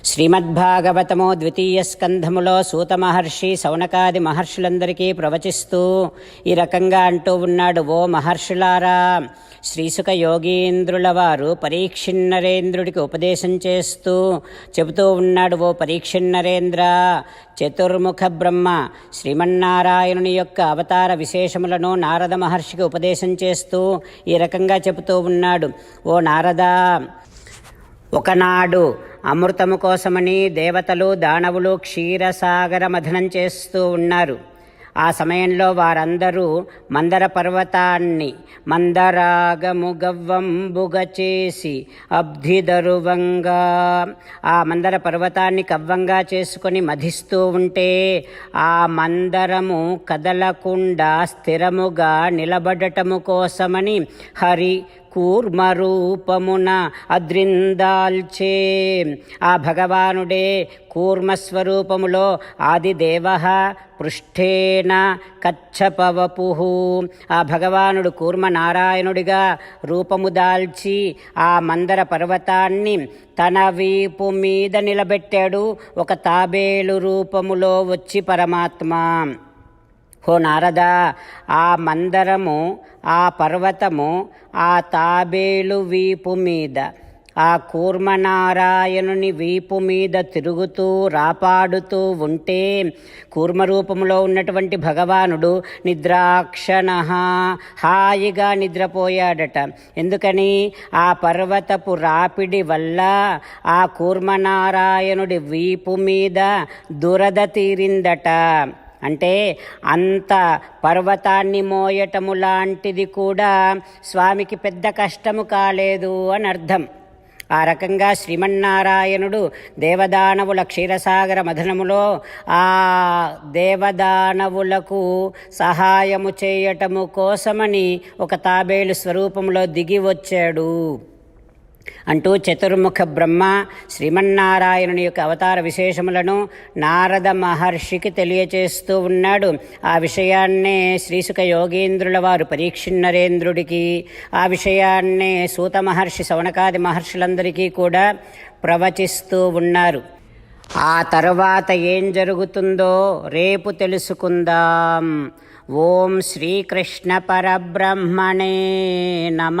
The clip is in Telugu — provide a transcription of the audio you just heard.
శ్రీమద్భాగవతము ద్వితీయ స్కంధములో సూత మహర్షి సౌనకాది మహర్షులందరికీ ప్రవచిస్తూ ఈ రకంగా అంటూ ఉన్నాడు ఓ మహర్షులారా శ్రీసుక యోగీంద్రుల వారు పరీక్షిన్నరేంద్రుడికి ఉపదేశం చేస్తూ చెబుతూ ఉన్నాడు ఓ పరీక్షిన్నరేంద్ర చతుర్ముఖ బ్రహ్మ శ్రీమన్నారాయణుని యొక్క అవతార విశేషములను నారద మహర్షికి ఉపదేశం చేస్తూ ఈ రకంగా చెబుతూ ఉన్నాడు ఓ నారద ఒకనాడు అమృతము కోసమని దేవతలు దానవులు క్షీరసాగర మథనం చేస్తూ ఉన్నారు. ఆ సమయంలో వారందరూ మందర పర్వతాన్ని మందరాగము చేసి అబ్ధిదరువంగా ఆ మందర పర్వతాన్ని కవ్వంగా చేసుకొని మధిస్తూ ఉంటే ఆ మందరము కదలకుండా స్థిరముగా నిలబడటము కోసమని హరి కూర్మరూపమున అద్రిందాల్చే. ఆ భగవానుడే కూర్మస్వరూపములో ఆదిదేవ పృష్ఠేన కచ్చపవపు. ఆ భగవానుడు కూర్మనారాయణుడిగా రూపము దాల్చి ఆ మందర పర్వతాన్ని తన వీపు మీద నిలబెట్టాడు. ఒక తాబేలు రూపములో వచ్చి పరమాత్మ. హో నారదా ఆ మందరము ఆ పర్వతము ఆ తాబేలు వీపు మీద ఆ కూర్మనారాయణుని వీపు మీద తిరుగుతూ రాపాడుతూ ఉంటే కూర్మరూపంలో ఉన్నటువంటి భగవానుడు నిద్రాక్షణ హాయిగా నిద్రపోయాడట. ఎందుకని? ఆ పర్వతపు రాపిడి వల్ల ఆ కూర్మనారాయణుడి వీపు మీద దురద తీరిందట. అంటే అంత పర్వతాన్ని మోయటము లాంటిది కూడా స్వామికి పెద్ద కష్టము కాలేదు అని అర్థం. ఆ రకంగా శ్రీమన్నారాయణుడు దేవదానవుల క్షీరసాగర మథనములో ఆ దేవదానవులకు సహాయము చేయటము కోసమని ఒక తాబేలు స్వరూపంలో దిగి వచ్చాడు. అంటూ చతుర్ముఖ బ్రహ్మ శ్రీమన్నారాయణుని యొక్క అవతార విశేషములను నారద మహర్షికి తెలియచేస్తూ ఉన్నాడు. ఆ విషయాన్నే శ్రీసుఖ యోగేంద్రుల వారు పరీక్షిన్నరేంద్రుడికి ఆ విషయాన్నే సూత మహర్షి సవనకాది మహర్షులందరికీ కూడా ప్రవచిస్తూ ఉన్నారు. ఆ తర్వాత ఏం జరుగుతుందో రేపు తెలుసుకుందాం. ఓం శ్రీకృష్ణ పరబ్రహ్మణే నమ.